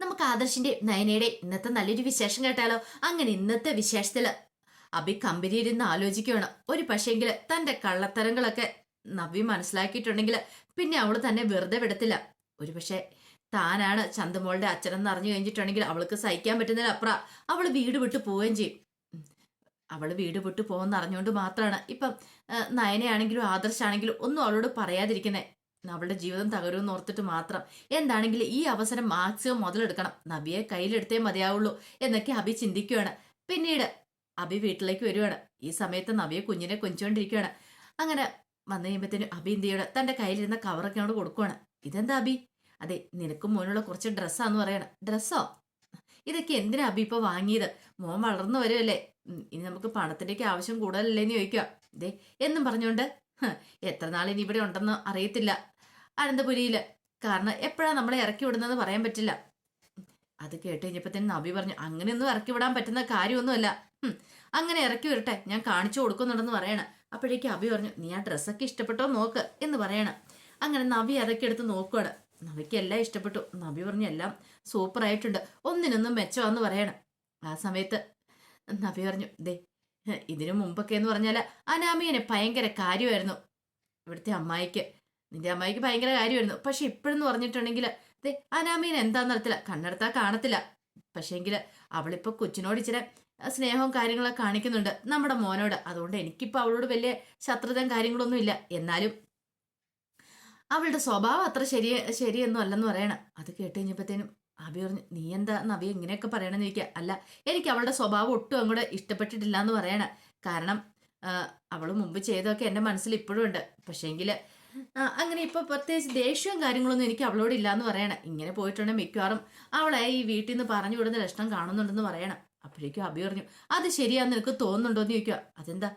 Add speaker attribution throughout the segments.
Speaker 1: നമുക്ക് ആദർശിന്റെ നയനയുടെ ഇന്നത്തെ നല്ലൊരു വിശേഷം കേട്ടാലോ? അങ്ങനെ ഇന്നത്തെ വിശേഷത്തിൽ അഭി കമ്പനിയിരുന്ന് ആലോചിക്കുകയാണ്. ഒരു പക്ഷേങ്കിൽ തന്റെ കള്ളത്തരങ്ങളൊക്കെ നവ്യ മനസ്സിലാക്കിയിട്ടുണ്ടെങ്കിൽ പിന്നെ അവൾ തന്നെ വെറുതെ വിടത്തില്ല. ഒരു പക്ഷേ താനാണ് ചന്ദമോളുടെ അച്ഛനെന്ന് അറിഞ്ഞു കഴിഞ്ഞിട്ടുണ്ടെങ്കിൽ അവൾക്ക് സഹിക്കാൻ പറ്റുന്നതിൽ അപ്പുറം അവൾ വീട് വിട്ടു പോവുകയും ചെയ്യും. ഉം. അവൾ വീട് വിട്ടു പോകുമെന്ന് അറിഞ്ഞുകൊണ്ട് മാത്രമാണ് ഇപ്പം നയനയാണെങ്കിലും ആദർശാണെങ്കിലും ഒന്നും അവളോട് പറയാതിരിക്കുന്നത് അവളുടെ ജീവിതം തകരുമെന്ന് ഓർത്തിട്ട് മാത്രം. എന്താണെങ്കിലും ഈ അവസരം മാക്സിമം മുതലെടുക്കണം. നബിയെ കയ്യിലെടുത്തേ മതിയാവുള്ളൂ എന്നൊക്കെ അഭി ചിന്തിക്കുകയാണ്. പിന്നീട് അഭി വീട്ടിലേക്ക് വരുവാണ്. ഈ സമയത്ത് നബിയെ കുഞ്ഞിനെ കൊഞ്ചുകൊണ്ടിരിക്കുകയാണ്. അങ്ങനെ വന്നു കഴിയുമ്പോഴത്തേനും അഭി എന്ത് ചെയ്യണം? തന്റെ കയ്യിലിരുന്ന കവറൊക്കെ അവിടെ കൊടുക്കുവാണ്. ഇതെന്താ അഭി അതെ നിനക്കും മോനുള്ള കുറച്ച് ഡ്രസ്സാന്ന് പറയണം. ഡ്രസ്സോ? ഇതൊക്കെ എന്തിനാ അഭി ഇപ്പൊ വാങ്ങിയത്? മോൻ വളർന്നു വരുമല്ലേ ഇനി നമുക്ക് പണത്തിന്റെയൊക്കെ ആവശ്യം കൂടുതലല്ലേന്ന് ചോദിക്കുക. ദേ എന്നും പറഞ്ഞുകൊണ്ട് "ഹ്, എത്ര നാൾ ഇനി ഇവിടെ ഉണ്ടെന്ന് അറിയത്തില്ല. അനന്തപുരിയിൽ. കാരണം എപ്പോഴാണ് നമ്മളെ ഇറക്കി വിടുന്നത് പറയാൻ പറ്റില്ല. അത് കേട്ട് കഴിഞ്ഞപ്പോഴത്തേനും നബി പറഞ്ഞു അങ്ങനെയൊന്നും ഇറക്കി വിടാൻ പറ്റുന്ന കാര്യമൊന്നുമല്ല. അങ്ങനെ ഇറക്കി വിടട്ടെ. ഞാൻ കാണിച്ചു കൊടുക്കുന്നുണ്ടെന്ന് പറയണം. അപ്പോഴേക്കും അബി പറഞ്ഞു നീ ആ ഡ്രസ്സൊക്കെ ഇഷ്ടപ്പെട്ടോ നോക്ക് എന്ന് പറയണം. അങ്ങനെ നബി അതൊക്കെ എടുത്ത് നോക്കുകയാണ് നബിക്ക് എല്ലാം ഇഷ്ടപ്പെട്ടു. നബി പറഞ്ഞു എല്ലാം സൂപ്പർ ആയിട്ടുണ്ട്. ഒന്നിനൊന്നും മെച്ചമാന്ന് പറയണം. ആ സമയത്ത് നബി പറഞ്ഞു ദേ ഇതിനു മുമ്പൊക്കെ എന്ന് പറഞ്ഞാൽ അനാമിയനെ ഭയങ്കര കാര്യമായിരുന്നു. ഇവിടുത്തെ അമ്മായിക്ക് നിന്റെ അമ്മായിക്ക് ഭയങ്കര കാര്യമായിരുന്നു. പക്ഷെ ഇപ്പോഴെന്ന് പറഞ്ഞിട്ടുണ്ടെങ്കിൽ ദേ അനാമീൻ എന്താന്ന് അറിയത്തില്ല. കണ്ണെടുത്താൽ കാണത്തില്ല. പക്ഷേങ്കിൽ അവളിപ്പോ കൊച്ചിനോട് ഇച്ചിരി സ്നേഹവും കാര്യങ്ങളൊക്കെ കാണിക്കുന്നുണ്ട് നമ്മുടെ മോനോട്. അതുകൊണ്ട് എനിക്കിപ്പോൾ അവളോട് വലിയ ശത്രുതയും കാര്യങ്ങളൊന്നും ഇല്ല. എന്നാലും അവളുടെ സ്വഭാവം അത്ര ശരി ശരിയൊന്നും അല്ലെന്ന് പറയണം. അത് കേട്ട് കഴിഞ്ഞപ്പോഴത്തേനും അബി പറഞ്ഞു നീ എന്താ നബി ഇങ്ങനെയൊക്കെ പറയണമെന്ന് ചോദിക്കുക അല്ല എനിക്ക് അവളുടെ സ്വഭാവം ഒട്ടും അങ്ങോട്ട് ഇഷ്ടപ്പെട്ടിട്ടില്ല എന്ന് പറയണം. കാരണം അവൾ മുമ്പ് ചെയ്തതൊക്കെ എന്റെ മനസ്സിൽ ഇപ്പോഴും ഉണ്ട്. പക്ഷേങ്കിൽ അങ്ങനെ ഇപ്പോൾ പ്രത്യേകിച്ച് ദേഷ്യവും കാര്യങ്ങളൊന്നും എനിക്ക് അവളോട് ഇല്ല എന്ന് പറയണം. ഇങ്ങനെ പോയിട്ടുണ്ടെങ്കിൽ മിക്കവാറും. അവളെ ഈ വീട്ടിൽ നിന്ന് പറഞ്ഞു വിടുന്ന ലക്ഷണം കാണുന്നുണ്ടെന്ന് പറയണം. അപ്പോഴേക്കും അഭി പറഞ്ഞു അത് ശരിയാന്ന് നിനക്ക് തോന്നുന്നുണ്ടോ എന്ന് ചോദിക്കുക അതെന്താ?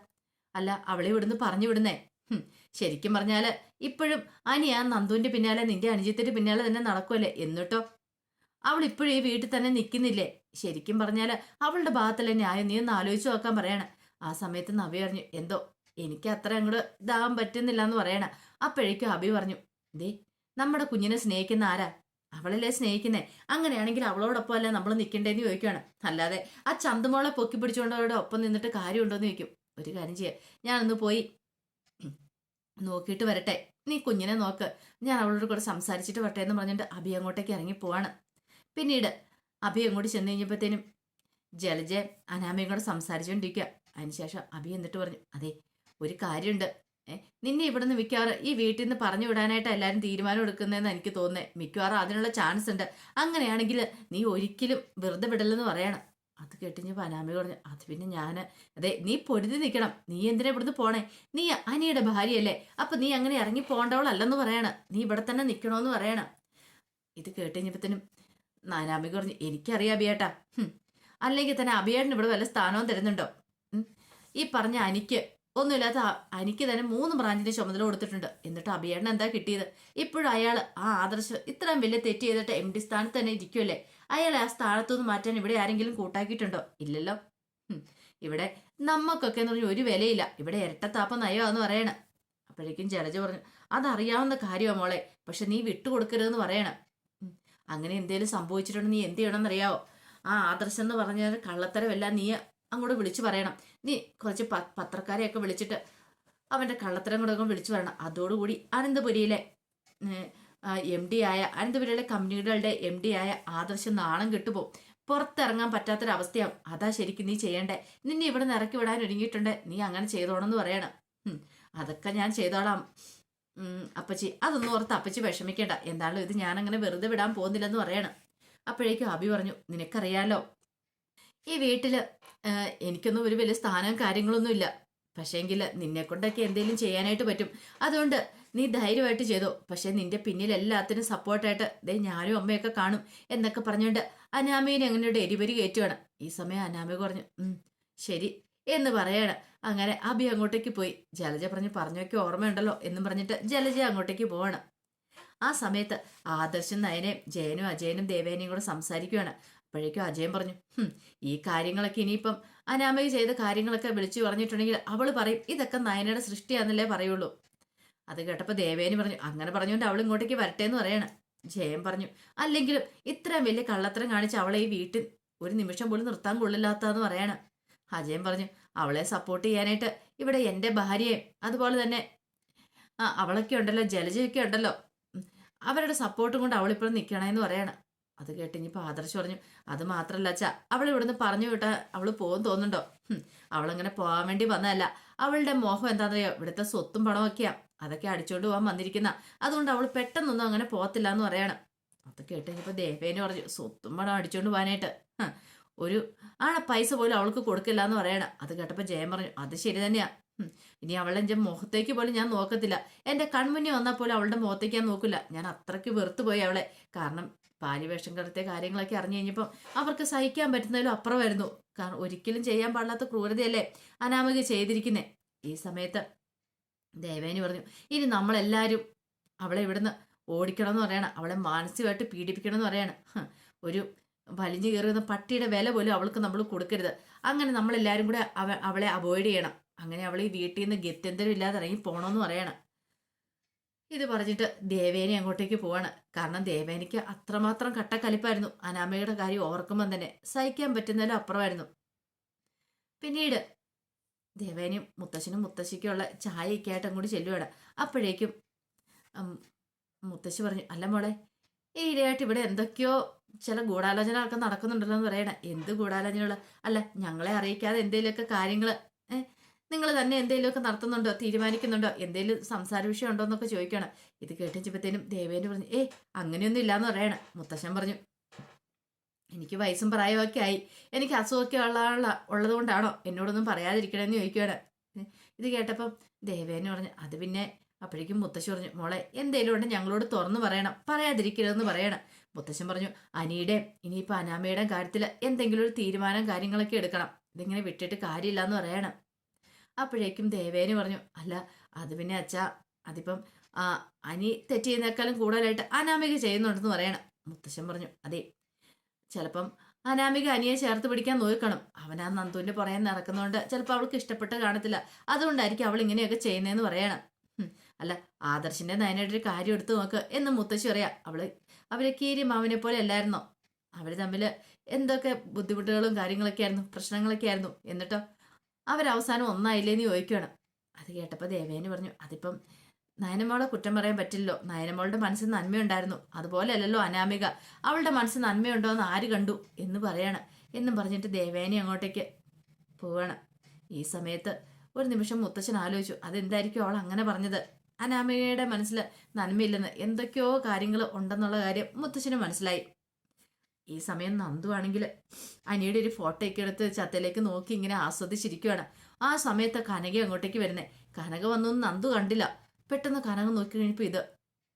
Speaker 1: അല്ല അവളെ ഇവിടുന്ന് പറഞ്ഞു വിടുന്നേ. ശരിക്കും പറഞ്ഞാൽ ഇപ്പോഴും അനി ആ നന്ദുവിന്റെ പിന്നാലെ നിന്റെ അനുജത്തിന്റെ പിന്നാലെ തന്നെ നടക്കുമല്ലേ എന്നിട്ടോ? അവൾ ഇപ്പോഴും ഈ വീട്ടിൽ തന്നെ നിൽക്കുന്നില്ലേ? ശരിക്കും പറഞ്ഞാൽ അവളുടെ ഭാഗത്തല്ലേ ന്യായം? നീ ഒന്ന് ആലോചിച്ച് നോക്കാൻ പറയണം. ആ സമയത്ത് നവി പറഞ്ഞു എന്തോ എനിക്ക് അത്ര അങ്ങോട്ട് ഇതാകാൻ പറ്റുന്നില്ല എന്ന് പറയണം. അപ്പോഴേക്കും അബി പറഞ്ഞു ദേ നമ്മുടെ കുഞ്ഞിനെ സ്നേഹിക്കുന്ന ആരാ? അവളല്ലേ സ്നേഹിക്കുന്നേ? അങ്ങനെയാണെങ്കിൽ അവളോടൊപ്പം അല്ലേ നമ്മൾ നിൽക്കേണ്ടതെന്ന് ചോദിക്കുകയാണ് അല്ലാതെ ആ ചന്തുമോളെ പൊക്കി പിടിച്ചുകൊണ്ട് അവരുടെ ഒപ്പം നിന്നിട്ട് കാര്യമുണ്ടോ എന്ന് ചോദിക്കും. ഒരു കാര്യം ചെയ്യാം. ഞാനൊന്ന് പോയി നോക്കിയിട്ട് വരട്ടെ. നീ കുഞ്ഞിനെ നോക്ക്. ഞാൻ അവളോട് കൂടെ സംസാരിച്ചിട്ട് വരട്ടെ എന്ന് പറഞ്ഞിട്ട് അഭി അങ്ങോട്ടേക്ക് ഇറങ്ങി പോവാണ്. പിന്നീട് അഭി അങ്ങോട്ട് ചെന്ന് കഴിഞ്ഞപ്പോഴത്തേനും ജലജ അനാമയും കൂടെ സംസാരിച്ചുകൊണ്ടിരിക്കുക അതിനുശേഷം അഭി എന്നിട്ട് പറഞ്ഞു അതെ ഒരു കാര്യമുണ്ട്. നിന്നെ ഇവിടുന്ന് മിക്കവാറും ഈ വീട്ടിൽ നിന്ന് പറഞ്ഞു വിടാനായിട്ട് എല്ലാവരും തീരുമാനം എടുക്കുന്നതെന്ന് എനിക്ക് തോന്നുന്നത് മിക്കവാറും അതിനുള്ള ചാൻസ് ഉണ്ട്. അങ്ങനെയാണെങ്കിൽ നീ ഒരിക്കലും വെറുതെ വിടലെന്ന് പറയണം. അത് കേട്ടിഞ്ഞ് പനാമി പറഞ്ഞു അത് പിന്നെ ഞാൻ അതെ നീ പൊരുതി നിൽക്കണം നീ എന്തിനാ ഇവിടുന്ന് പോണേ? നീ അനിയുടെ ഭാര്യയല്ലേ. അപ്പൊ നീ അങ്ങനെ ഇറങ്ങി പോകേണ്ടവളല്ലെന്ന് പറയണം. നീ ഇവിടെ തന്നെ നിൽക്കണമെന്ന് പറയണം. ഇത് കേട്ടുകഴിഞ്ഞപ്പത്തിനും നാനാമി പറഞ്ഞു എനിക്കറിയാം അബിയേട്ടാ. അല്ലെങ്കിൽ തന്നെ അബിയേട്ടന് ഇവിടെ വല്ല സ്ഥാനവും തരുന്നുണ്ടോ? ഈ പറഞ്ഞ അനിക്ക് ഒന്നുമില്ലാത്ത എനിക്ക് തന്നെ മൂന്ന് ബ്രാഞ്ചിന്റെ ചുമതല കൊടുത്തിട്ടുണ്ട്. എന്നിട്ട് അബിയേട്ടൻ എന്താ കിട്ടിയത്? ഇപ്പോഴും അയാൾ ആ ആദർശം ഇത്രയും വലിയ തെറ്റ് ചെയ്തിട്ട് എം ഡി സ്ഥാനത്ത് തന്നെ ഇരിക്കുമല്ലേ അയാൾ ആ സ്ഥാനത്തുനിന്ന് മാറ്റാൻ ഇവിടെ ആരെങ്കിലും കൂട്ടാക്കിയിട്ടുണ്ടോ? ഇല്ലല്ലോ. ഇവിടെ നമ്മക്കൊക്കെ എന്ന് പറഞ്ഞാൽ ഒരു വിലയില്ല. ഇവിടെ ഇരട്ടത്താപ്പ നയമാന്ന് പറയണ. അപ്പോഴേക്കും ജലജ പറഞ്ഞു അതറിയാവുന്ന കാര്യമാണ് മോളെ. പക്ഷെ നീ വിട്ടുകൊടുക്കരുതെന്ന് പറയണം. അങ്ങനെ എന്തേലും സംഭവിച്ചിട്ടുണ്ടെങ്കിൽ നീ എന്ത് ചെയ്യണമെന്നറിയാവോ? ആ ആദർശം എന്ന് പറഞ്ഞാൽ കള്ളത്തരമെല്ലാം നീ അങ്ങോട്ട് വിളിച്ചു പറയണം. നീ കുറച്ച് പത്രക്കാരെയൊക്കെ വിളിച്ചിട്ട് അവന്റെ കള്ളത്തരം കൂടെ വിളിച്ചു പറയണം. അതോടുകൂടി അനന്തപുരിയിലെ എം ഡി ആയ അനന്തപുരിയിലെ കമ്പനികളുടെ എം ഡി ആയ ആദർശം നാണം കിട്ടുപോകും. പുറത്തിറങ്ങാൻ പറ്റാത്തൊരവസ്ഥയാവും. അതാ ശരിക്കും നീ ചെയ്യണ്ടേ. നിന്നെ ഇവിടെ നിന്ന് ഇറക്കി വിടാൻ ഒരുങ്ങിയിട്ടുണ്ട്. നീ അങ്ങനെ ചെയ്തോണമെന്ന് പറയണം. അതൊക്കെ ഞാൻ ചെയ്തോളാം. അപ്പച്ചി. അതൊന്നും ഓർത്ത് അപ്പച്ചി വിഷമിക്കേണ്ട. എന്താണല്ലോ ഇത്? ഞാനങ്ങനെ വെറുതെ വിടാൻ പോകുന്നില്ലെന്ന് പറയണം. അപ്പോഴേക്കും അബി പറഞ്ഞു നിനക്കറിയാലോ ഈ വീട്ടിൽ എനിക്കൊന്നും ഒരു വലിയ സ്ഥാനവും കാര്യങ്ങളൊന്നും ഇല്ല. പക്ഷേങ്കിൽ നിന്നെ കൊണ്ടൊക്കെ എന്തെങ്കിലും ചെയ്യാനായിട്ട് പറ്റും. അതുകൊണ്ട് നീ ധൈര്യമായിട്ട് ചെയ്തോ. പക്ഷേ നിന്റെ പിന്നിൽ എല്ലാത്തിനും സപ്പോർട്ടായിട്ട് ദേ ഞാനും അമ്മയൊക്കെ കാണും എന്നൊക്കെ പറഞ്ഞുകൊണ്ട് അനാമയെ എങ്ങനെയുണ്ട് എരിപരി കയറ്റുവാണ്. ഈ സമയം അനാമ കുറഞ്ഞു. ശരി എന്ന് പറയാണ്. അങ്ങനെ അബി അങ്ങോട്ടേക്ക് പോയി. ജലജ പറഞ്ഞു പറഞ്ഞൊക്കെ ഓർമ്മയുണ്ടല്ലോ എന്നും പറഞ്ഞിട്ട് ജലജ അങ്ങോട്ടേക്ക് പോവാണ്. ആ സമയത്ത് ആദർശം നയനെയും ജയനും അജയനും ദേവേനയും കൂടെ സംസാരിക്കുകയാണ് അപ്പോഴേക്കും അജയൻ പറഞ്ഞു ഈ കാര്യങ്ങളൊക്കെ ഇനിയിപ്പം അനാമയ്ക്ക് ചെയ്ത കാര്യങ്ങളൊക്കെ വിളിച്ചു പറഞ്ഞിട്ടുണ്ടെങ്കിൽ അവൾ പറയും ഇതൊക്കെ നയനയുടെ സൃഷ്ടിയാണെന്നല്ലേ പറയുള്ളൂ. അത് കേട്ടപ്പോൾ ദേവേനി പറഞ്ഞു അങ്ങനെ പറഞ്ഞുകൊണ്ട് അവൾ ഇങ്ങോട്ടേക്ക് വരട്ടെ എന്ന് പറയണം. ജയൻ പറഞ്ഞു അല്ലെങ്കിലും ഇത്രയും വലിയ കള്ളത്തരം കാണിച്ച് അവളെ ഈ വീട്ടിൽ ഒരു നിമിഷം പോലും നിർത്താൻ കൊള്ളില്ലാത്തതെന്ന് പറയണം. അജയൻ പറഞ്ഞു അവളെ സപ്പോർട്ട് ചെയ്യാനായിട്ട് ഇവിടെ എന്റെ ഭാര്യയും അതുപോലെ തന്നെ ആ അവളൊക്കെ ഉണ്ടല്ലോ ജലജയൊക്കെ ഉണ്ടല്ലോ. അവരുടെ സപ്പോർട്ടും കൊണ്ട് അവളിപ്പോഴും നിൽക്കണേന്ന് പറയാണ്. അത് കേട്ട് ഇനിയിപ്പോൾ ആദർശ് പറഞ്ഞു അത് മാത്രല്ല അച്ഛാ അവൾ ഇവിടുന്ന് പറഞ്ഞു വിട്ട അവൾ പോകും തോന്നുന്നുണ്ടോ? അവളങ്ങനെ പോകാൻ വേണ്ടി വന്നതല്ല. അവളുടെ മോഹം എന്താണെന്നറിയോ ഇവിടുത്തെ സ്വത്തും പണമൊക്കെയാ. അതൊക്കെ അടിച്ചോണ്ട് പോകാൻ വന്നിരിക്കുന്ന. അതുകൊണ്ട് അവൾ പെട്ടെന്നൊന്നും അങ്ങനെ പോകത്തില്ല എന്ന് പറയാണ്. അത് കേട്ട് കഴിഞ്ഞപ്പോൾ ദേവേനെ പറഞ്ഞു സ്വത്തും പണം അടിച്ചോണ്ട് പോകാനായിട്ട് ഒരു ആണ പൈസ പോലും അവൾക്ക് കൊടുക്കില്ല എന്ന് പറയണം. അത് കേട്ടപ്പോൾ ജയം പറഞ്ഞു അത് ശരി തന്നെയാ. ഇനി അവളെ എന്റെ മുഖത്തേക്ക് പോലും ഞാൻ നോക്കത്തില്ല. എന്റെ കൺമുന്നിൽ വന്നാൽ പോലും അവളുടെ മുഖത്തേക്ക് ഞാൻ നോക്കില്ല. ഞാൻ അത്രയ്ക്ക് വെറുത്തു പോയി അവളെ. കാരണം പാലിവേഷം കടത്തിയ കാര്യങ്ങളൊക്കെ അറിഞ്ഞു കഴിഞ്ഞപ്പം അവർക്ക് സഹിക്കാൻ പറ്റുന്നതിലും അപ്പുറമായിരുന്നു. കാരണം ഒരിക്കലും ചെയ്യാൻ പാടില്ലാത്ത ക്രൂരതയല്ലേ അനാമിക ചെയ്തിരിക്കുന്നേ. ഈ സമയത്ത് ദേവേനി പറഞ്ഞു ഇനി നമ്മളെല്ലാവരും അവളെ ഇവിടുന്ന് ഓടിക്കണം എന്ന് പറയണം. അവളെ മാനസികമായിട്ട് പീഡിപ്പിക്കണം എന്ന് പറയാണ് ഒരു വലിഞ്ഞു കയറുന്ന പട്ടിയുടെ വില പോലും അവൾക്ക് നമ്മൾ കൊടുക്കരുത്. അങ്ങനെ നമ്മളെല്ലാവരും കൂടെ അവ അവളെ അവോയ്ഡ് ചെയ്യണം. അങ്ങനെ അവൾ ഈ വീട്ടിൽ നിന്ന് ഗത്യന്തരം ഇല്ലാതെ ഇറങ്ങി പോകണമെന്ന് പറയണം. ഇത് പറഞ്ഞിട്ട് ദേവേനി അങ്ങോട്ടേക്ക് പോവാണ്. കാരണം ദേവേനിക്ക് അത്രമാത്രം കട്ടക്കലിപ്പായിരുന്നു. അനാമയുടെ കാര്യം ഓർക്കുമ്പം തന്നെ സഹിക്കാൻ പറ്റുന്നതിലും അപ്പുറമായിരുന്നു. പിന്നീട് ദേവേനിയും മുത്തശ്ശനും മുത്തശ്ശിക്കുള്ള ചായയൊക്കെ ആയിട്ട് അങ്ങോട്ട് ചെല്ലുവാണ്. അപ്പോഴേക്കും മുത്തശ്ശി പറഞ്ഞു അല്ല മോളെ ഈ ഇടയായിട്ട് ഇവിടെ എന്തൊക്കെയോ ചില ഗൂഢാലോചനകളൊക്കെ നടക്കുന്നുണ്ടല്ലോ എന്ന് പറയണേ. എന്ത് ഗൂഢാലോചനകൾ അല്ല ഞങ്ങളെ അറിയിക്കാതെ എന്തെങ്കിലുമൊക്കെ കാര്യങ്ങൾ നിങ്ങൾ തന്നെ എന്തെങ്കിലുമൊക്കെ നടത്തുന്നുണ്ടോ? തീരുമാനിക്കുന്നുണ്ടോ? എന്തെങ്കിലും സംസാര വിഷയം ഉണ്ടോ എന്നൊക്കെ ചോദിക്കണം ഇത് കേട്ടിച്ചപ്പോഴത്തേനും ദേവേന്ദ്ര പറഞ്ഞു ഏ അങ്ങനെയൊന്നും ഇല്ലാന്ന് പറയണം മുത്തശ്ശൻ പറഞ്ഞു. എനിക്ക് വയസ്സും പ്രായമൊക്കെ ആയി. എനിക്ക് അസുഖമൊക്കെ ഉള്ള ഉള്ളത് കൊണ്ടാണോ എന്നോടൊന്നും പറയാതിരിക്കണമെന്ന് ചോദിക്കുകയാണ്. ഇത് കേട്ടപ്പം ദേവേന് പറഞ്ഞു അത് പിന്നെ അപ്പോഴേക്കും മുത്തശ്ശി പറഞ്ഞു മോളെ എന്തേലും ഉണ്ട് ഞങ്ങളോട് തുറന്നു പറയണം പറയാതിരിക്കരുതെന്ന് പറയണം. മുത്തശ്ശൻ പറഞ്ഞു അനിയുടെ ഇനിയിപ്പോൾ അനാമയുടെ കാര്യത്തിൽ എന്തെങ്കിലും ഒരു തീരുമാനം കാര്യങ്ങളൊക്കെ എടുക്കണം. ഇതിങ്ങനെ വിട്ടിട്ട് കാര്യമില്ല എന്ന് പറയണം. അപ്പോഴേക്കും ദേവേന് പറഞ്ഞു അല്ല അത് പിന്നെ അച്ഛാ അതിപ്പം അനി തെറ്റ് ചെയ്യുന്നേക്കാളും കൂടുതലായിട്ട് അനാമിക ചെയ്യുന്നുണ്ടെന്ന് പറയണം. മുത്തശ്ശൻ പറഞ്ഞു അതെ ചിലപ്പം അനാമിക അനിയെ ചേർത്ത് പിടിക്കാൻ നോക്കണം. അവൻ ആ നന്ദുവിന്റെ പുറകെ നടക്കുന്നതുകൊണ്ട് ചിലപ്പോൾ അവൾക്ക് ഇഷ്ടപ്പെട്ട് കാണത്തില്ല. അതുകൊണ്ടായിരിക്കും അവൾ ഇങ്ങനെയൊക്കെ ചെയ്യുന്നതെന്ന് പറയണം. അല്ല ആദർശിന്റെ നയനായിട്ടൊരു കാര്യം എടുത്തു നോക്ക് എന്ന് മുത്തശ്ശി പറയാം. അവൾ അവരെ കീരി മാവിനെ പോലെ അല്ലായിരുന്നോ? അവർ തമ്മിൽ എന്തൊക്കെ ബുദ്ധിമുട്ടുകളും കാര്യങ്ങളൊക്കെ ആയിരുന്നു പ്രശ്നങ്ങളൊക്കെ ആയിരുന്നു എന്നിട്ടോ അവരവസാനം ഒന്നായില്ലേന്ന് ചോദിക്കുകയാണ് അത് കേട്ടപ്പോൾ ദേവേന് പറഞ്ഞു അതിപ്പം നയനമോളെ കുറ്റം പറയാൻ പറ്റില്ലല്ലോ. നയനമോളുടെ മനസ്സിൽ നന്മയുണ്ടായിരുന്നു. അതുപോലെയല്ലല്ലോ അനാമിക. അവളുടെ മനസ്സിൽ നന്മയുണ്ടോ എന്ന് ആര് കണ്ടു? എന്ന് പറയാണ്. എന്നും പറഞ്ഞിട്ട് ദേവേനെ അങ്ങോട്ടേക്ക് പോവാണ്. ഈ സമയത്ത് ഒരു നിമിഷം മുത്തച്ഛൻ ആലോചിച്ചു അതെന്തായിരിക്കും അവൾ അങ്ങനെ പറഞ്ഞത്? അനാമികയുടെ മനസ്സിൽ നന്മയില്ലെന്ന് എന്തൊക്കെയോ കാര്യങ്ങൾ ഉണ്ടെന്നുള്ള കാര്യം മുത്തച്ഛന് മനസ്സിലായി. ഈ സമയം നന്ദു ആണെങ്കിൽ അനിയുടെ ഒരു ഫോട്ടോ ഒക്കെ എടുത്ത് ചത്തയിലേക്ക് നോക്കി ഇങ്ങനെ ആസ്വദിച്ചിരിക്കുകയാണ് ആ സമയത്ത് കനക അങ്ങോട്ടേക്ക് വരുന്നേ. കനക വന്നൊന്നും നന്ദു കണ്ടില്ല. പെട്ടെന്ന് കനക നോക്കി കഴിഞ്ഞപ്പോൾ ഇത്.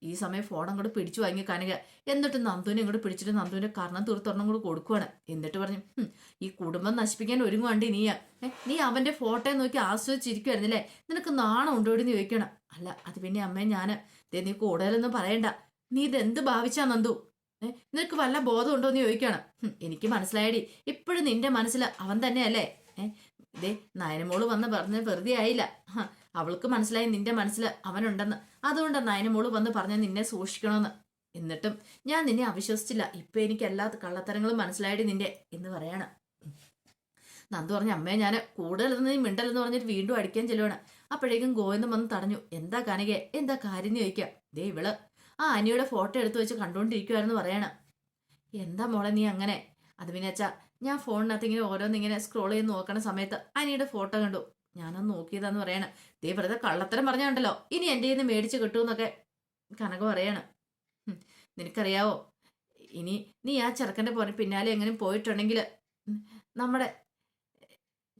Speaker 1: ഈ സമയം ഫോൺ അങ്ങോട്ട് പിടിച്ചു വാങ്ങി കനക. എന്നിട്ട് നന്ദുവിനെ ഇങ്ങോട്ട് പിടിച്ചിട്ട് നന്ദുവിന്റെ കർണം തീർത്തൊരെണ്ണം കൂടെ കൊടുക്കുവാണ്. എന്നിട്ട് പറഞ്ഞു ഈ കുടുംബം നശിപ്പിക്കാൻ ഒരുങ്ങുവാണ്ടി നീയാ നീ അവന്റെ ഫോട്ടോ നോക്കി ആസ്വദിച്ചിരിക്കുവായിരുന്നില്ലേ? നിനക്ക് നാണം ഉണ്ടോ എന്ന് ചോദിക്കണം അല്ല അത് പിന്നെ അമ്മേ ഞാൻ നീ കൂടുതലൊന്നും പറയണ്ട. നീ ഇതെന്ത് ഭാവിച്ചാ നന്ദു? നിനക്ക് വല്ല ബോധം ഉണ്ടോ എന്ന് ചോദിക്കണം. എനിക്ക് മനസ്സിലായടി. ഇപ്പോഴും നിന്റെ മനസ്സിൽ അവൻ തന്നെയല്ലേ? ഇതേ നയനമോൾ വന്ന് പറഞ്ഞ് വെറുതെ ആയില്ല. അവൾക്ക് മനസ്സിലായി നിന്റെ മനസ്സിൽ അവനുണ്ടെന്ന്. അതുകൊണ്ട് നയനമോൾ വന്ന് പറഞ്ഞ നിന്നെ സൂക്ഷിക്കണമെന്ന് എന്നിട്ടും ഞാൻ നിന്നെ അവിശ്വസിച്ചില്ല. ഇപ്പൊ എനിക്ക് എല്ലാ കള്ളത്തരങ്ങളും മനസ്സിലായിട്ട് നിന്റെ എന്ന് പറയാണ്. നന്ദു പറഞ്ഞ അമ്മയെ ഞാൻ കൂടുതലൊന്നും നീ മിണ്ടലെന്ന് പറഞ്ഞിട്ട് വീണ്ടും അടിക്കാൻ ചെല്ലുവാണ്. അപ്പോഴേക്കും ഗോവിന്ദം വന്ന് തടഞ്ഞു. എന്താ കാണികെ? എന്താ കാര്യം ചോദിക്കാം. ദേ ഇവൾ ആ അനിയുടെ ഫോട്ടോ എടുത്തു വെച്ച് കണ്ടുകൊണ്ടിരിക്കുവായിരുന്നു പറയണം. എന്താ മോളെ നീ അങ്ങനെ? അത് പിന്നെ അച്ഛാ ഞാൻ ഫോണിനകത്ത് ഇങ്ങനെ ഓരോന്നിങ്ങനെ സ്ക്രോൾ ചെയ്ത് നോക്കണ സമയത്ത് അനിയുടെ ഫോട്ടോ കണ്ടു. ഞാനൊന്ന് നോക്കിയതാന്ന് പറയണ. ദേ വെറുതെ കള്ളത്തരം പറഞ്ഞുണ്ടല്ലോ. ഇനി എന്റെ ഇന്ന് മേടിച്ച് കിട്ടുമെന്നൊക്കെ കനക പറയാണ്. നിനക്കറിയാവോ? ഇനി നീ ആ ചെറുക്കന്റെ പോലെ പിന്നാലെ എങ്ങനെ പോയിട്ടുണ്ടെങ്കിൽ നമ്മുടെ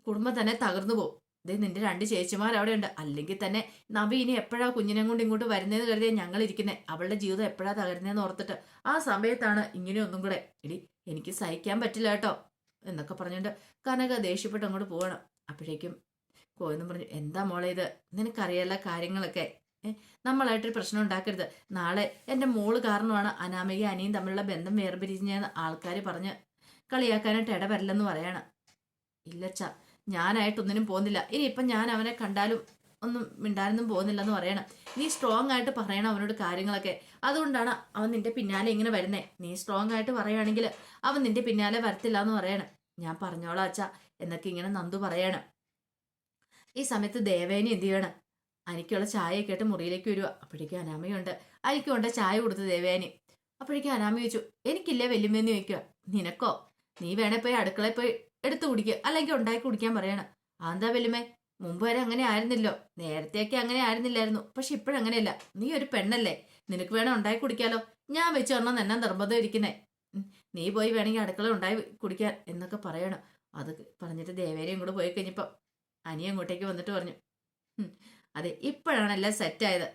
Speaker 1: കുടുംബം തന്നെ തകർന്നു പോകും. ദേ നിന്റെ രണ്ട് ചേച്ചിമാർ അവിടെ ഉണ്ട് അല്ലെങ്കിൽ തന്നെ നബി ഇനി എപ്പോഴാ കുഞ്ഞിനെ കൊണ്ട് ഇങ്ങോട്ട് വരുന്നതെന്ന് കരുതിയാ ഞങ്ങൾ ഇരിക്കുന്നത് അവളുടെ ജീവിതം എപ്പോഴാ തകരുന്നതെന്ന് ഓർത്തിട്ട് ആ സമയത്താണ് ഇങ്ങനെ ഒന്നും കൂടെ എടി എനിക്ക് സഹിക്കാൻ പറ്റില്ല കേട്ടോ എന്നൊക്കെ പറഞ്ഞുകൊണ്ട് കനക ദേഷ്യപ്പെട്ട് അങ്ങോട്ട് പോകണം അപ്പോഴേക്കും കോയെന്നും പറഞ്ഞു എന്താ മോളെ ഇത്? നിനക്കറിയാല കാര്യങ്ങളൊക്കെ. നമ്മളായിട്ടൊരു പ്രശ്നം ഉണ്ടാക്കരുത്. നാളെ എന്റെ മോൾ കാരണമാണ് അനാമിക അനിയും തമ്മിലുള്ള ബന്ധം വേർപിരിഞ്ഞെന്ന് ആൾക്കാർ പറഞ്ഞ് കളിയാക്കാനായിട്ട് ഇടവരില്ലെന്ന് പറയാണ്. ഇല്ലച്ച ഞാനായിട്ടൊന്നിനും പോകുന്നില്ല. ഇനി ഇപ്പം ഞാൻ അവനെ കണ്ടാലും ഒന്നും മിണ്ടാനൊന്നും പോകുന്നില്ല എന്ന് പറയണം. നീ സ്ട്രോങ് ആയിട്ട് പറയണം അവനോട് കാര്യങ്ങളൊക്കെ. അതുകൊണ്ടാണ് അവൻ നിന്റെ പിന്നാലെ ഇങ്ങനെ വരുന്നേ. നീ സ്ട്രോങ് ആയിട്ട് പറയുകയാണെങ്കിൽ അവൻ നിന്റെ പിന്നാലെ വരത്തില്ല എന്ന് പറയണം. ഞാൻ പറഞ്ഞോളാം അച്ഛാ. എന്നൊക്കെ ഇങ്ങനെ നന്ദു പറയണം. ഈ സമയത്ത് ദേവേനി എന്ത് ചെയ്യണം? അനിക്കുള്ള ചായയൊക്കെ ആയിട്ട് മുറിയിലേക്ക് വരിക അപ്പോഴേക്കും അനാമയുണ്ട്. അനിക്ക് ചായ കൊടുത്ത് ദേവേനി. അപ്പോഴേക്കും അനാമ ചോദിച്ചു എനിക്കില്ലേ വെല്ലുമെന്ന് ചോദിക്കുക നിനക്കോ? നീ വേണേ പോയി അടുക്കളയിൽ പോയി എടുത്തു കുടിക്കുക അല്ലെങ്കിൽ ഉണ്ടാക്കി കുടിക്കാൻ പറയണം. അതെന്താ വലുമേ മുമ്പ് വരെ അങ്ങനെ ആയിരുന്നില്ലോ. നേരത്തെയൊക്കെ അങ്ങനെ ആയിരുന്നില്ലായിരുന്നു. പക്ഷെ ഇപ്പോഴങ്ങനെയല്ല നീ ഒരു പെണ്ണല്ലേ? നിനക്ക് വേണം ഉണ്ടാക്കി കുടിക്കാലോ. ഞാൻ വെച്ച് പറഞ്ഞാൽ എന്നെ നിർബന്ധം ഇരിക്കുന്നേ. നീ പോയി വേണമെങ്കിൽ അടുക്കള ഉണ്ടായി കുടിക്കാൻ എന്നൊക്കെ പറയണം. അത് പറഞ്ഞിട്ട് ദേവേനയും കൂടെ പോയി കഴിഞ്ഞപ്പോൾ അനി അങ്ങോട്ടേക്ക് വന്നിട്ട് പറഞ്ഞു. അതെ ഇപ്പോഴാണ് എല്ലാം സെറ്റായത്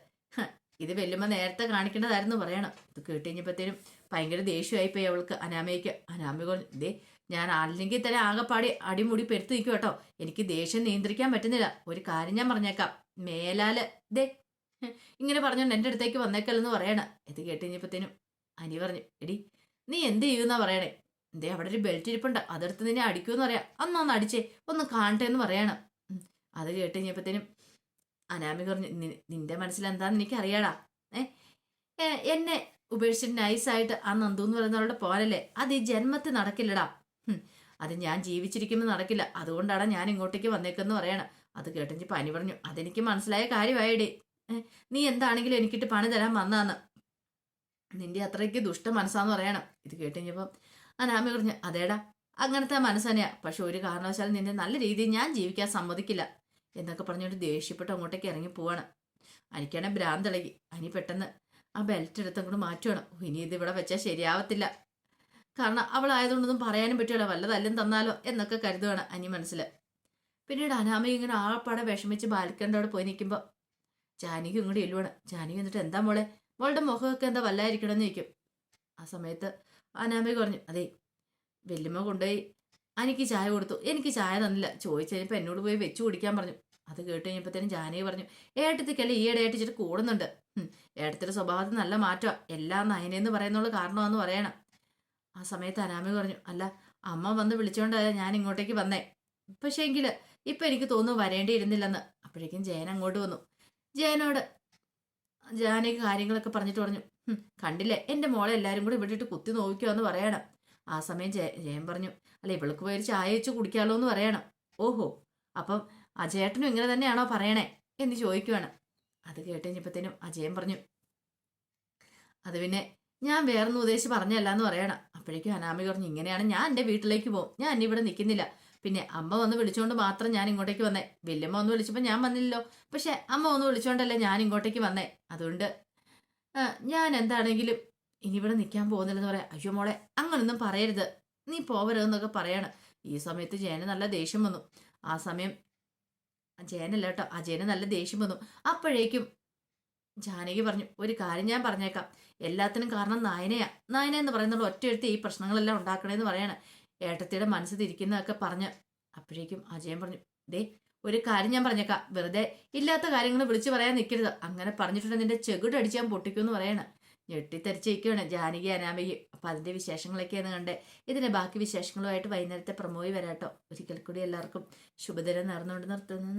Speaker 1: ഇത് വെല്ലുമ്പോൾ നേരത്തെ കാണിക്കേണ്ടതായിരുന്നു പറയണം. ഇത് കേട്ടുകഴിഞ്ഞപ്പോഴത്തേനും ഭയങ്കര ദേഷ്യമായിപ്പോയി അവൾക്ക് അനാമയ്ക്ക്. അനാമ ദേ ഞാൻ അല്ലെങ്കിൽ തന്നെ ആകെപ്പാടി അടിമുടി പെരുത്ത് നിൽക്കും കേട്ടോ. എനിക്ക് ദേഷ്യം നിയന്ത്രിക്കാൻ പറ്റുന്നില്ല. ഒരു കാര്യം ഞാൻ പറഞ്ഞേക്കാം. മേലാൽ ദേ ഇങ്ങനെ പറഞ്ഞോണ്ട് എന്റെ അടുത്തേക്ക് വന്നേക്കല്ലെന്ന് പറയണ. ഇത് കേട്ട് കഴിഞ്ഞപ്പത്തേനും അനി പറഞ്ഞു എടി നീ എന്ത് ചെയ്യുന്നാ പറയണേ? എന്തേ അവിടെ ഒരു ബെൽറ്റ് ഇരിപ്പുണ്ട്. അതെടുത്ത് നിന്നെ അടിക്കുമെന്ന് പറയാം. അന്നൊന്ന് അടിച്ചേ ഒന്ന് കാണട്ടെ എന്ന് പറയണം. അത് കേട്ട് കഴിഞ്ഞപ്പത്തേനും അനാമി പറഞ്ഞു നിന്റെ മനസ്സിൽ എന്താന്ന് എനിക്ക് അറിയാടാ ഏ ഏ, എന്നെ ഉപേക്ഷിച്ച് നൈസായിട്ട് ആ നന്ദു എന്ന് പറയുന്നവരുടെ പോലല്ലേ? അത് ഈ ജന്മത്തിൽ നടക്കില്ലടാ. അത് ഞാൻ ജീവിച്ചിരിക്കുമ്പോൾ നടക്കില്ല. അതുകൊണ്ടാണ് ഞാൻ ഇങ്ങോട്ടേക്ക് വന്നേക്കെന്ന് പറയണം അത് കേട്ടെങ്കിൽ പനി പറഞ്ഞു. അതെനിക്ക് മനസ്സിലായ കാര്യമായിടേ. നീ എന്താണെങ്കിലും എനിക്കിട്ട് പണി തരാൻ വന്നാന്ന് നിന്റെ അത്രയ്ക്ക് ദുഷ്ട മനസ്സാന്ന് പറയണം. ഇത് കേട്ടുകഴിഞ്ഞപ്പം അനാമി പറഞ്ഞു അതേടാ അങ്ങനത്തെ മനസ്സ് തന്നെയാ പക്ഷെ ഒരു കാരണവശാലും നിന്നെ നല്ല രീതിയിൽ ഞാൻ ജീവിക്കാൻ സമ്മതിക്കില്ല എന്നൊക്കെ പറഞ്ഞുകൊണ്ട് ദേഷ്യപ്പെട്ട് അങ്ങോട്ടേക്ക് ഇറങ്ങി പോവാണ്. അനിക്കാണെ ഭ്രാന്തിളകി അനി പെട്ടെന്ന് ആ ബെൽറ്റ് എടുത്ത് അങ്ങോട്ട് മാറ്റുവാണ്. ഇനി ഇത് ഇവിടെ വെച്ചാൽ ശരിയാവത്തില്ല. കാരണം അവളായതുകൊണ്ടൊന്നും പറയാനും പറ്റില്ല. വല്ല തല്ലും തന്നാലോ എന്നൊക്കെ കരുതുകയാണ് അനി മനസ്സിൽ. പിന്നീട് അനാമ ഇങ്ങനെ ആപ്പാടെ വിഷമിച്ച് ബാൽക്കന്റെ അവിടെ പോയി നിൽക്കുമ്പോൾ ജാനകി ഇങ്ങോട്ട് എല്ലുവാണ് ജാനകി എന്നിട്ട് എന്താ മോളെ? മോളുടെ മുഖമൊക്കെ എന്താ വല്ലായിരിക്കണമെന്ന് ചോദിക്കും. ആ സമയത്ത് അനാമ പറഞ്ഞു അതെ വല്യമ്മ കൊണ്ടുപോയി. അനിക്ക് ചായ കൊടുത്തു. എനിക്ക് ചായ തന്നില്ല. ചോദിച്ചു കഴിഞ്ഞപ്പോൾ എന്നോട് പോയി വെച്ച് കുടിക്കാൻ പറഞ്ഞു. അത് കേട്ട് കഴിഞ്ഞപ്പോഴത്തേനും ജാനകി പറഞ്ഞു ഏട്ടത്തിക്കല്ല ഈ ഇടയായിട്ട് ആയിട്ട് കൂടുന്നുണ്ട്. ഏട്ടത്തിന്റെ സ്വഭാവത്തിൽ നല്ല മാറ്റമാണ് എല്ലാം നയനെന്ന് പറയുന്നുള്ള കാരണമാണെന്ന് പറയണം. ആ സമയത്ത് അനാമി പറഞ്ഞു അല്ല അമ്മ വന്ന് വിളിച്ചോണ്ടായ ഞാൻ ഇങ്ങോട്ടേക്ക് വന്നേ. പക്ഷേ എങ്കിൽ ഇപ്പം എനിക്ക് തോന്നുന്നു വരേണ്ടിയിരുന്നില്ലെന്ന്. അപ്പോഴേക്കും ജയൻ അങ്ങോട്ട് വന്നു. ജയനോട് ജാനയ്ക്ക് കാര്യങ്ങളൊക്കെ പറഞ്ഞിട്ട് പറഞ്ഞു കണ്ടില്ലേ എന്റെ മോളെ എല്ലാവരും കൂടി വിട്ടിട്ട് കുത്തി നോക്കിയോ എന്ന് പറയണം. ആ സമയം ജയ ജയൻ പറഞ്ഞു അല്ല ഇവൾക്ക് പോയി ചായ വെച്ച് കുടിക്കാമല്ലോ എന്ന് പറയണം. ഓഹോ അപ്പം അജയേട്ടനും ഇങ്ങനെ തന്നെയാണോ പറയണേ? എന്ന് ചോദിക്കുവാണ്. അത് കേട്ട് കഴിഞ്ഞപ്പോഴത്തേനും അജയൻ പറഞ്ഞു അത് പിന്നെ ഞാൻ വേറൊന്നും ഉദ്ദേശിച്ച് പറഞ്ഞല്ല എന്ന് പറയണം. അപ്പോഴേക്കും അനാമി പറഞ്ഞു ഇങ്ങനെയാണ് ഞാൻ എന്റെ വീട്ടിലേക്ക് പോകും. ഞാൻ എന്നെ ഇവിടെ നിൽക്കുന്നില്ല. പിന്നെ അമ്മ വന്ന് വിളിച്ചുകൊണ്ട് മാത്രം ഞാൻ ഇങ്ങോട്ടേക്ക് വന്നേ. വല്യമ്മ ഒന്ന് വിളിച്ചപ്പോൾ ഞാൻ വന്നില്ലല്ലോ. പക്ഷെ അമ്മ ഒന്ന് വിളിച്ചുകൊണ്ടല്ലേ ഞാൻ ഇങ്ങോട്ടേക്ക് വന്നേ. അതുകൊണ്ട് ഞാൻ എന്താണെങ്കിലും ഇനി ഇവിടെ നിൽക്കാൻ പോകുന്നില്ലെന്ന് പറയാം. അയ്യോ മോളെ അങ്ങനൊന്നും പറയരുത്. നീ പോവരുതെന്നൊക്കെ പറയാണ്. ഈ സമയത്ത് ജയന് നല്ല ദേഷ്യം വന്നു. ആ സമയം ജയനല്ല കേട്ടോ അജയന് നല്ല ദേഷ്യം വന്നു. അപ്പോഴേക്കും ജാനകി പറഞ്ഞു ഒരു കാര്യം ഞാൻ പറഞ്ഞേക്കാം. എല്ലാത്തിനും കാരണം നായനയാ. നായന എന്ന് പറയുന്നത് ഒറ്റയെടുത്ത് ഈ പ്രശ്നങ്ങളെല്ലാം ഉണ്ടാക്കണേന്ന് പറയാണ്. ഏട്ടത്തിയുടെ മനസ്സ് തിരിക്കുന്നതൊക്കെ പറഞ്ഞ് അപ്പോഴേക്കും അജയൻ പറഞ്ഞു ദേ ഒരു കാര്യം ഞാൻ പറഞ്ഞേക്കാം. വെറുതെ ഇല്ലാത്ത കാര്യങ്ങൾ വിളിച്ചു പറയാൻ നിൽക്കരുത് അങ്ങനെ പറഞ്ഞിട്ടുണ്ട് നിന്റെ ചെകുട് ഞാൻ പൊട്ടിക്കുമെന്ന് പറയണ. ഞെട്ടിത്തെറിച്ചിരിക്കുകയാണ് ജാനകി അനാമികി. അപ്പം അതിന്റെ വിശേഷങ്ങളൊക്കെയാണ് കണ്ടേ. ഇതിന്റെ ബാക്കി വിശേഷങ്ങളുമായിട്ട് വൈകുന്നേരത്തെ പ്രമോയി വരാട്ടോ. ഒരിക്കൽ കൂടി എല്ലാവർക്കും ശുഭദിനം നേർന്നുകൊണ്ട് നിർത്തുന്നു.